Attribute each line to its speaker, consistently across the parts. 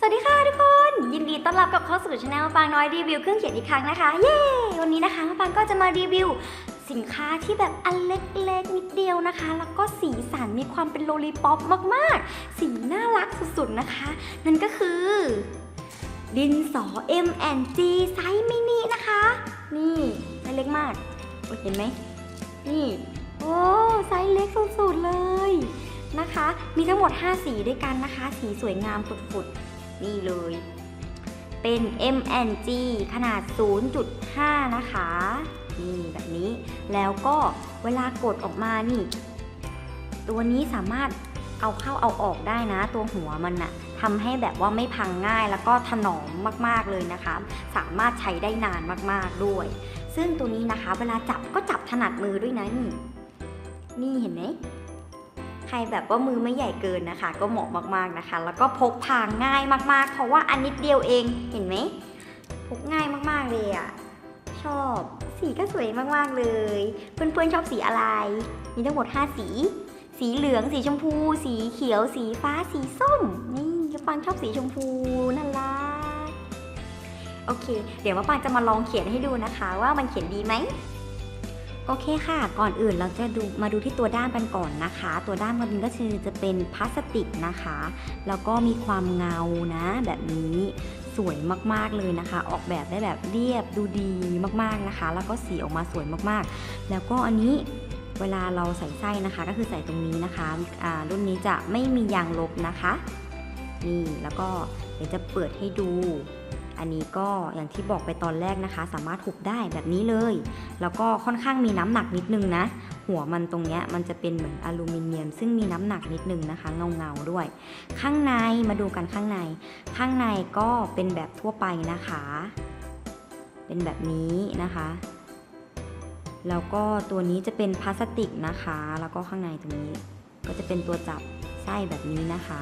Speaker 1: สวัสดีค่ะทุกคน ยินดีต้อนรับกลับเข้าสู่ช anel มะปางน้อยรีวิวเครื่องเขียนอีกครั้งนะคะ เย้ วันนี้นะคะมะปางก็จะมารีวิว สินค้าที่แบบอันเล็กๆนิดเดียวนะคะ แล้วก็สีสันมีความเป็นโลลีป๊อปมากๆ สีน่ารักสุดๆนะคะ นั่นก็คือ ดินสอ M&G ไซส์มินินะคะ นี่ไซส์เล็กมากเห็นไหมนี่ โอ้ไซส์เล็กสุดๆเลยนะคะ มีทั้งหมด 5 สีด้วยกันนะคะ สีสวยงามฝุดๆ นี่เลย เป็น MNG ขนาด 0.5 นะคะ นี่แบบนี้ แล้วก็เวลากดออกมานี่ ตัวนี้สามารถเอาเข้าเอาออกได้นะ ตัวหัวมันน่ะทำให้แบบว่าไม่พังง่ายแล้วก็ถนอมมากๆเลยนะคะ สามารถใช้ได้นานมากๆด้วย ซึ่งตัวนี้นะคะ เวลาจับก็จับถนัดมือด้วยนะนี่นี่เห็นไหม ใครแบบว่ามือไม่ใหญ่เกินนะคะ ก็เหมาะมากๆนะคะ แล้วก็พกพาง่ายมากๆ เพราะว่าอันนิดเดียวเองเห็นไหมพกง่ายมากๆเลยอะชอบสีก็สวยมากๆเลย เพื่อนๆชอบสีอะไร มีทั้งหมด 5 สี สีเหลือง สีชมพู สีเขียว สีฟ้า สีส้ม นี่กระปังชอบสีชมพูน่ารักโอเค เดี๋ยวมะปางจะมาลองเขียนให้ดูนะคะ ว่ามันเขียนดีไหม โอเคค่ะ ก่อนอื่นเราจะดูมาดูที่ตัวด้ามกันก่อนนะคะ ตัวด้ามมันก็คือจะเป็นพลาสติกนะคะ แล้วก็มีความเงานะ แบบนี้สวยมากๆเลยนะคะ ออกแบบได้แบบเรียบดูดีมากๆนะคะ แล้วก็สีออกมาสวยมากๆ แล้วก็อันนี้เวลาเราใส่ไส้นะคะ ก็คือใส่ตรงนี้นะคะอ่ารุ่นนี้จะไม่มียางลบนะคะ นี่แล้วก็เดี๋ยวจะเปิดให้ดู อันนี้ก็อย่างที่บอกไปตอนแรกนะคะ สามารถหุบได้แบบนี้เลย แล้วก็ค่อนข้างมีน้ำหนักนิดนึงนะ หัวมันตรงเนี้ยมันจะเป็นเหมือนอลูมิเนียม ซึ่งมีน้ำหนักนิดนึงนะคะ เงาเงาด้วย ข้างในมาดูกันข้างใน ข้างในก็เป็นแบบทั่วไปนะคะ เป็นแบบนี้นะคะแล้วก็ตัวนี้จะเป็นพลาสติกนะคะ แล้วก็ข้างในตรงนี้ ก็จะเป็นตัวจับไส้แบบนี้นะคะ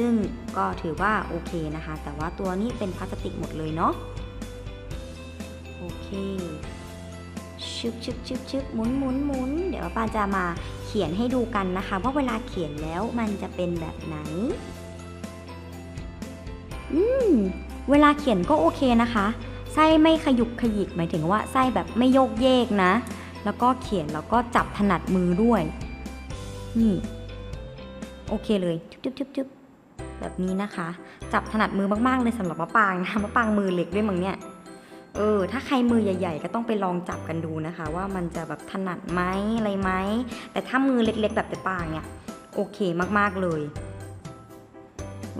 Speaker 1: ซึ่งก็ถือว่าโอเคนะคะ แต่ว่าตัวนี้เป็นพลาสติกหมดเลยเนาะ โอเคชึบชึบชึบชึบหมุนหมุนหมุนเดี๋ยวปาจะมาเขียนให้ดูกันนะคะ ว่าเวลาเขียนแล้วมันจะเป็นแบบไหน อืม เวลาเขียนก็โอเคนะคะไส้ไม่ขยุกขยิกหมายถึงว่าไส้แบบไม่โยกเยกนะ แล้วก็เขียนแล้วก็จับถนัดมือด้วย นี่ โอเคเลยจุ๊บจุ๊บจุ๊บ แบบนี้นะคะ จับถนัดมือมากๆเลยสำหรับมะปางนะมะปางมือเล็กด้วยมั้งเนี่ยเออถ้าใครมือใหญ่ ๆ ก็ต้องไปลองจับกันดูนะคะ ว่ามันจะแบบถนัดไหมอะไรไหมแต่ถ้ามือเล็ก ๆ แบบแต่ปางเนี่ยโอเคมากๆเลย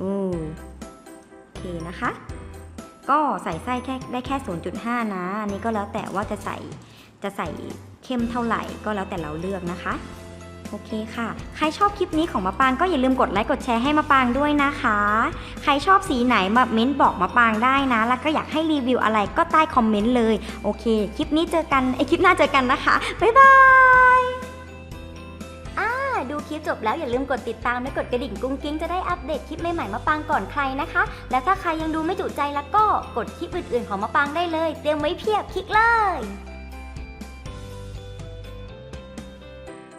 Speaker 1: อือโอเคนะคะ ก็ใส่ไส้แค่ได้แค่ 0.5 นะอันนี้ก็แล้วแต่ว่าจะใส่จะใส่เข้มเท่าไหร่ก็แล้วแต่เราเลือกนะคะ โอเคค่ะ ใครชอบคลิปนี้ของมะปางก็อย่าลืมกดไลค์กดแชร์ให้มะปางด้วยนะคะ ใครชอบสีไหนมาเม้นบอกมะปางได้นะ แล้วก็อยากให้รีวิวอะไรก็ใต้คอมเมนต์เลย โอเค คลิปนี้เจอกันไอคลิปหน้าเจอกันนะคะ บ๊ายบายอ่าดูคลิปจบแล้วอย่าลืมกดติดตามและกดกระดิ่งกุ้งกิ้งจะได้อัปเดตคลิปใหม่ๆมาปางก่อนใครนะคะ และถ้าใครยังดูไม่จุใจแล้วก็กดคลิปอื่นๆของมาปางได้เลย เตรียมไว้เพียบคลิกเลย